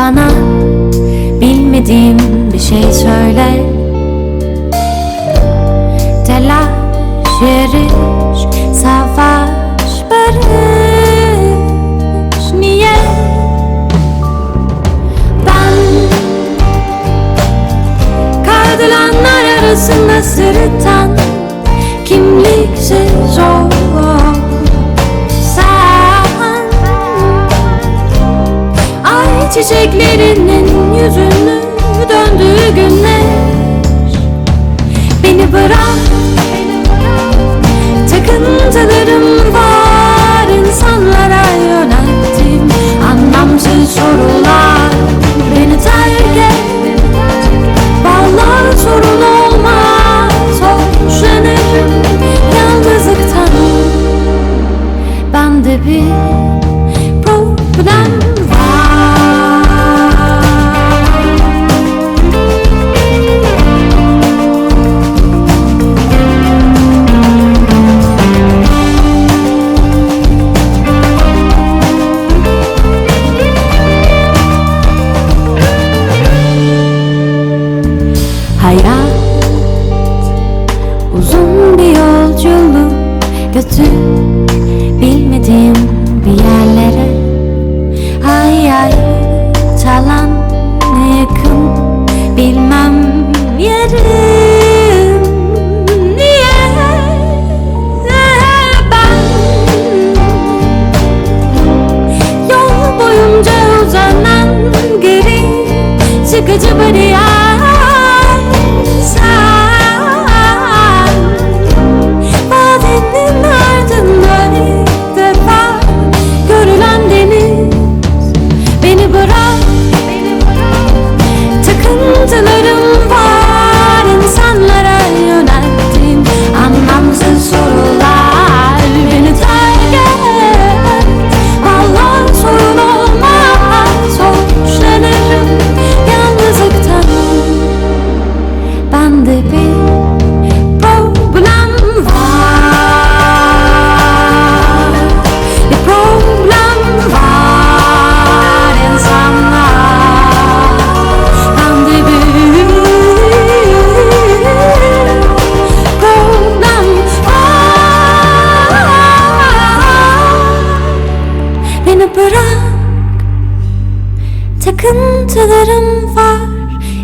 bana. Bilmediğim bir şey söyle. Telaş, yarış, savaş, barış Niye? Ben Kaydılanlar arasında sırıtan Kimliksiz o çiçeklerinin yüzünü döndüğü günler Beni bırak Takıntılarım var insanlara yönelttim Anlamsız sorular. Beni terk et Vallahi sorun olmaz Hoşlanırım yalnızlıktan. Bende bir problem Hayat uzun bir yolculuk götür bilmediğim bir yerlere. Ay ay talan bırak. Takıntılarım var.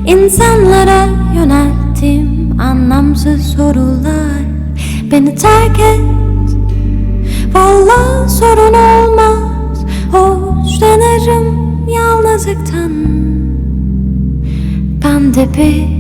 İnsanlara yönelttiğim anlamsız sorular. Beni terk et. Vallahi sorun olmaz. Hoşlanırım yalnızlıktan. Bende bir problem